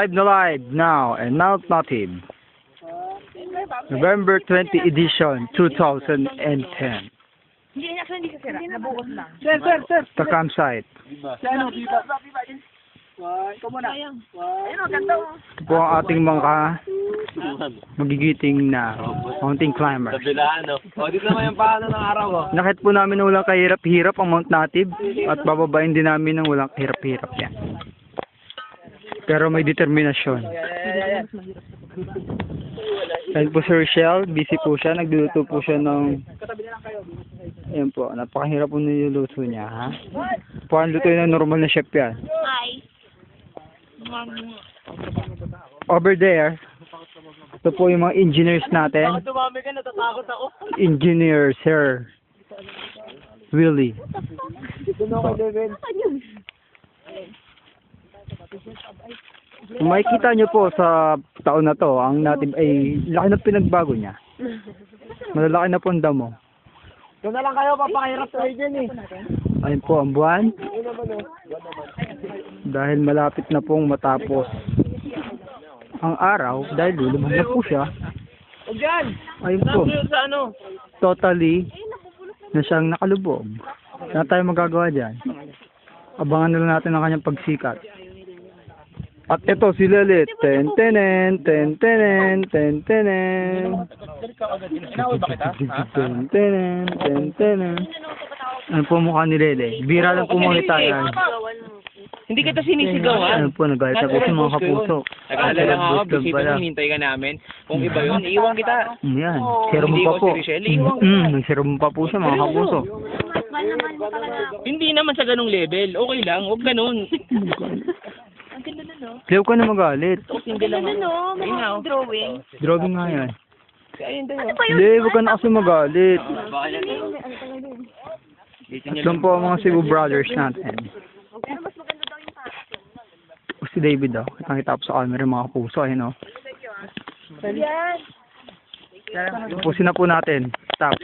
Live na live now and now native. November 20 edition 2010. Hindi, actually hindi sisira. Nabukot lang. Sir, sir, sir. The campsite. Ano, muna. Ayun. O, ganda o. Ito po ang ating mga magigiting na mountain climber. Kabilaan, no? O, dito naman yung paano ng araw, oh. Nakit po namin na walang kahirap-hirap ang Mount Native at bababain din namin ng walang kahirap-hirap yan. Pero may determinasyon. Ayan po si Rochelle, busy po siya, nagluluto po siya ng... Ayan po, napakahirap po niluluto niya, ha? Parang luto ng normal na chef yan. Hi. Over there, ito po yung mga engineers natin. Dumami ka, natatakot ako. Engineer, Sir Willie. Kung makikita nyo po sa taon na to, ang natin ay laki ng pinagbago niya. Malalaki na po ang damo. Doon na lang kayo, papakahirap tayo dyan eh. Ayun po ang buwan. Dahil malapit na pong matapos ang araw, dahil lulubog na po siya. Ayun po, ano? totally na siyang nakalubog. Wala tayong magagawa dyan. Abangan na lang natin ang kanyang pagsikat. At ito si Lelit. Ten tenen, ten tenen, ten tenen. Ten tenen, ten tenen. Ano po mukha ni Lele? Bira lang po mga tayo. Hindi kita sinisigaw, ha? Ano po, nagalit na po sa mga kapuso. Nag-aalala nga ako, bisita nung hinintay ka namin. Kung iba yun, iiwan kita. Yan, serum pa po. Mm, may serum pa po siya mga kapuso. Hindi naman sa ganung level. Okay lang, huwag ganun. No. Ayaw ka na magalit. Hindi lang Ano no, mga oh. drawing. Drawing nga yan. Daw. Ano pa yun? Hindi, huwag ka na kasi magalit. Dito At lang po ang mga Cebu brothers natin. Pero mas maganda daw yung. O si David daw. Kitang kita po sa camera mga kapuso. Ayun o. Yan. Tapusin na po natin. Stop.